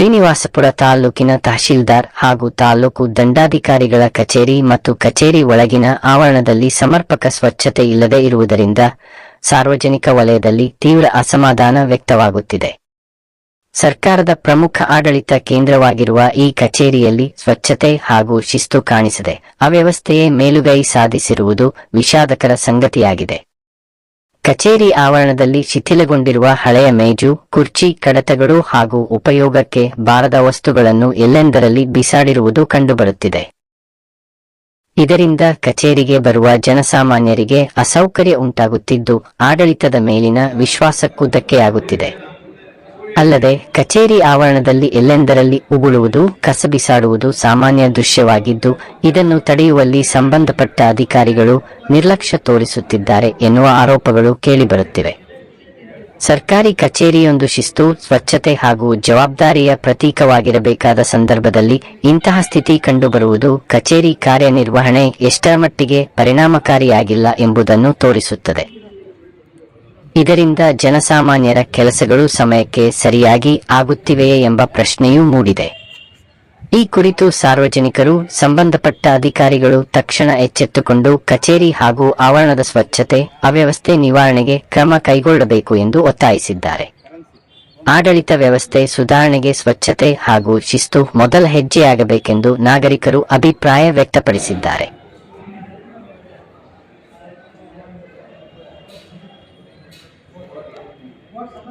ಶ್ರೀನಿವಾಸಪುರ ತಾಲೂಕಿನ ತಹಶೀಲ್ದಾರ್ ಹಾಗೂ ತಾಲೂಕು ದಂಡಾಧಿಕಾರಿಗಳ ಕಚೇರಿ ಮತ್ತು ಕಚೇರಿ ಒಳಗಿನ ಆವರಣದಲ್ಲಿ ಸಮರ್ಪಕ ಸ್ವಚ್ಛತೆ ಇಲ್ಲದೆ ಇರುವುದರಿಂದ ಸಾರ್ವಜನಿಕ ವಲಯದಲ್ಲಿ ತೀವ್ರ ಅಸಮಾಧಾನ ವ್ಯಕ್ತವಾಗುತ್ತಿದೆ. ಸರ್ಕಾರದ ಪ್ರಮುಖ ಆಡಳಿತ ಕೇಂದ್ರವಾಗಿರುವ ಈ ಕಚೇರಿಯಲ್ಲಿ ಸ್ವಚ್ಛತೆ ಹಾಗೂ ಶಿಸ್ತು ಕಾಣಿಸದೆ. ಅವ್ಯವಸ್ಥೆಯೇ ಮೇಲುಗೈ ಸಾಧಿಸಿರುವುದು ವಿಷಾದಕರ ಸಂಗತಿಯಾಗಿದೆ. ಕಚೇರಿ ಆವರಣದಲ್ಲಿ ಶಿಥಿಲಗೊಂಡಿರುವ ಹಳೆಯ ಮೇಜು, ಕುರ್ಚಿ, ಕಡತಗಳು ಹಾಗೂ ಉಪಯೋಗಕ್ಕೆ ಬಾರದ ವಸ್ತುಗಳನ್ನು ಎಲ್ಲೆಂದರಲ್ಲಿ ಬಿಸಾಡಿರುವುದು ಕಂಡುಬರುತ್ತಿದೆ. ಇದರಿಂದ ಕಚೇರಿಗೆ ಬರುವ ಜನಸಾಮಾನ್ಯರಿಗೆ ಅಸೌಕರ್ಯ ಉಂಟಾಗುತ್ತಿದ್ದು, ಆಡಳಿತದ ಮೇಲಿನ ವಿಶ್ವಾಸಕ್ಕೂ ಧಕ್ಕೆಯಾಗುತ್ತಿದೆ. ಅಲ್ಲದೆ, ಕಚೇರಿ ಆವರಣದಲ್ಲಿ ಎಲ್ಲೆಂದರಲ್ಲಿ ಉಗುಳುವುದು ಕಸ ಬಿಸಾಡುವುದು ಸಾಮಾನ್ಯ ದೃಶ್ಯವಾಗಿದ್ದು, ಇದನ್ನು ತಡೆಯುವಲ್ಲಿ ಸಂಬಂಧಪಟ್ಟ ಅಧಿಕಾರಿಗಳು ನಿರ್ಲಕ್ಷ್ಯ ತೋರಿಸುತ್ತಿದ್ದಾರೆ ಎನ್ನುವ ಆರೋಪಗಳು ಕೇಳಿಬರುತ್ತಿವೆ. ಸರ್ಕಾರಿ ಕಚೇರಿಯೊಂದು ಶಿಸ್ತು, ಸ್ವಚ್ಛತೆ ಹಾಗೂ ಜವಾಬ್ದಾರಿಯ ಪ್ರತೀಕವಾಗಿರಬೇಕಾದ ಸಂದರ್ಭದಲ್ಲಿ ಇಂತಹ ಸ್ಥಿತಿ ಕಂಡುಬರುವುದು ಕಚೇರಿ ಕಾರ್ಯನಿರ್ವಹಣೆ ಎಷ್ಟರ ಮಟ್ಟಿಗೆ ಪರಿಣಾಮಕಾರಿಯಾಗಿಲ್ಲ ಎಂಬುದನ್ನು ತೋರಿಸುತ್ತದೆ. ಇದರಿಂದ ಜನಸಾಮಾನ್ಯರ ಕೆಲಸಗಳು ಸಮಯಕ್ಕೆ ಸರಿಯಾಗಿ ಆಗುತ್ತಿವೆಯೇ ಎಂಬ ಪ್ರಶ್ನೆಯೂ ಮೂಡಿದೆ. ಈ ಕುರಿತು ಸಾರ್ವಜನಿಕರು ಸಂಬಂಧಪಟ್ಟ ಅಧಿಕಾರಿಗಳು ತಕ್ಷಣ ಎಚ್ಚೆತ್ತುಕೊಂಡು ಕಚೇರಿ ಹಾಗೂ ಆವರಣದ ಸ್ವಚ್ಛತೆ, ಅವ್ಯವಸ್ಥೆ ನಿವಾರಣೆಗೆ ಕ್ರಮ ಕೈಗೊಳ್ಳಬೇಕು ಎಂದು ಒತ್ತಾಯಿಸಿದ್ದಾರೆ. ಆಡಳಿತ ವ್ಯವಸ್ಥೆ, ಸುಧಾರಣೆಗೆ ಸ್ವಚ್ಛತೆ ಹಾಗೂ ಶಿಸ್ತು ಮೊದಲ ಹೆಜ್ಜೆಯಾಗಬೇಕೆಂದು ನಾಗರಿಕರು ಅಭಿಪ್ರಾಯ ವ್ಯಕ್ತಪಡಿಸಿದ್ದಾರೆ. Yeah.